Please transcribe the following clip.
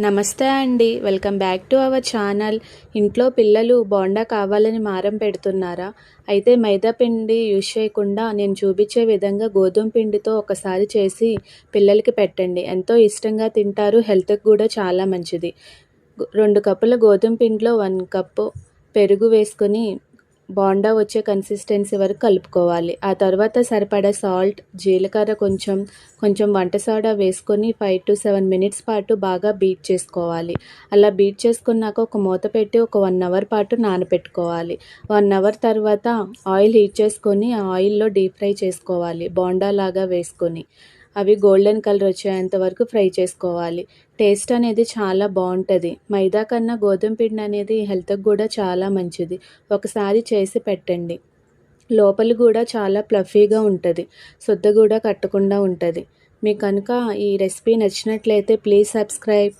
నమస్తే అండి. Welcome back to our channel. ఇంట్లో పిల్లలు బోండా కావాలని మారం పెడుతున్నారా? అయితే మైదా పిండి యూజ్ చేయకుండా నేను చూపించే విధంగా గోధుమ పిండితో ఒకసారి చేసి పిల్లలకి పెట్టండి. ఎంతో ఇష్టంగా తింటారు. హెల్త్కి కూడా చాలా మంచిది. రెండు కప్పుల గోధుమ పిండిలో వన్ కప్పు పెరుగు వేసుకొని బోండా వచ్చే కన్సిస్టెన్సీ వరకు కలుపుకోవాలి. ఆ తర్వాత సరిపడా సాల్ట్ జీలకర్ర కొంచెం కొంచెం వంట సోడా వేసుకొని ఫైవ్ టు సెవెన్ మినిట్స్ పాటు బాగా బీట్ చేసుకోవాలి. అలా బీట్ చేసుకున్నాక ఒక మూత పెట్టి ఒక వన్ అవర్ పాటు నానబెట్టుకోవాలి వన్ అవర్ తర్వాత ఆయిల్ హీట్ చేసుకొని ఆ ఆయిల్లో డీప్ ఫ్రై చేసుకోవాలి బోండా లాగా వేసుకొని. అవి గోల్డెన్ కలర్ వచ్చేంత వరకు ఫ్రై చేసుకోవాలి. టేస్ట్ అనేది చాలా బాగుంటుంది. మైదా కన్నా గోధుమ పిండి అనేది హెల్త్కి కూడా చాలా మంచిది. ఒకసారి చేసి పెట్టండి. లోపల కూడా చాలా ప్లఫీగా ఉంటుంది. శుద్ధ కూడా కట్టకుండా ఉంటుంది. మీకు కనుక ఈ రెసిపీ నచ్చినట్లయితే ప్లీజ్ సబ్స్క్రైబ్.